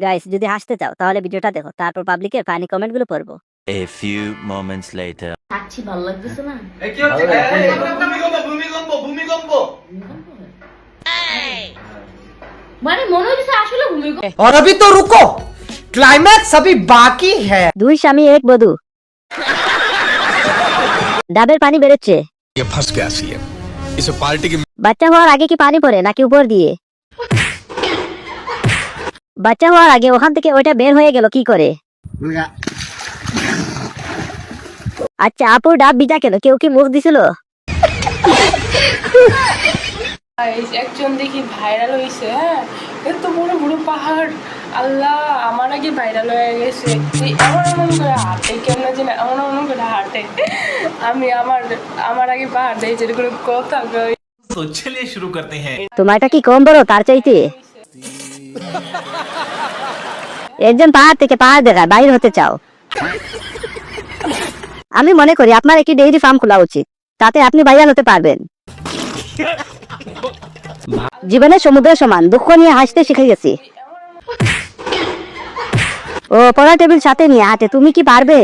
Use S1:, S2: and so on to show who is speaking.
S1: Guys যদি হাসতে চাও তাহলে ভিডিওটা দেখো তারপর পাবলিকের ফানি কমেন্ট গুলো পড়বো
S2: A few moments later.
S3: থাকছি ভালো লাগতেছে না
S4: এই কি হচ্ছে এই, এই, এই, ভূমিকম্প ভূমিকম্প ভূমিকম্প
S3: মানে মনে হচ্ছে আসলে ভূমিকম্প
S5: और अभी तो रुको क्लाइमैक्स अभी बाकी है
S1: দুই স্বামী এক বধূ ডাবের পানি বেরোচ্ছে
S6: ये फंस गया सी है इसे पार्टी की
S1: বাচ্চা হওয়ার আগে কি পানি পড়ে নাকি উপর দিয়ে বাচ্চা হওয়ার আগে ওখান থেকে ওইটা বের হয়ে গেল কি করে? আচ্ছা আপুর ডাব বিটা কেন? কেউ কি মুখ দিছিল?
S7: একজন দেখি ভাইরাল হয়েছে হ্যাঁ? পাহাড়। আল্লাহ আমার আগে ভাইরাল হয়ে গেছে। এমন এমন করে হাঁটে কেমন এমন এমন করে হাঁটে। আমি আমার আমার আগে পাহাড় দেয় যেরকম কথা
S4: শুরু করতে
S1: হ্যাঁ। কি কম বড় তার চাইতে? একজন পাহাড় থেকে পাহাড় দেখায় বাইর হতে চাও। আমি মনে করি আপনার একটি ডেইরি ফার্ম খোলা উচিত, তাতে আপনি ভাইরাল হতে পারবেন। জীবনে সমুদ্রের সমান, দুঃখ নিয়ে হাসতে শিখে গেছি। ও পড়া টেবিল সাথে নিয়ে হাতে তুমি কি পারবে?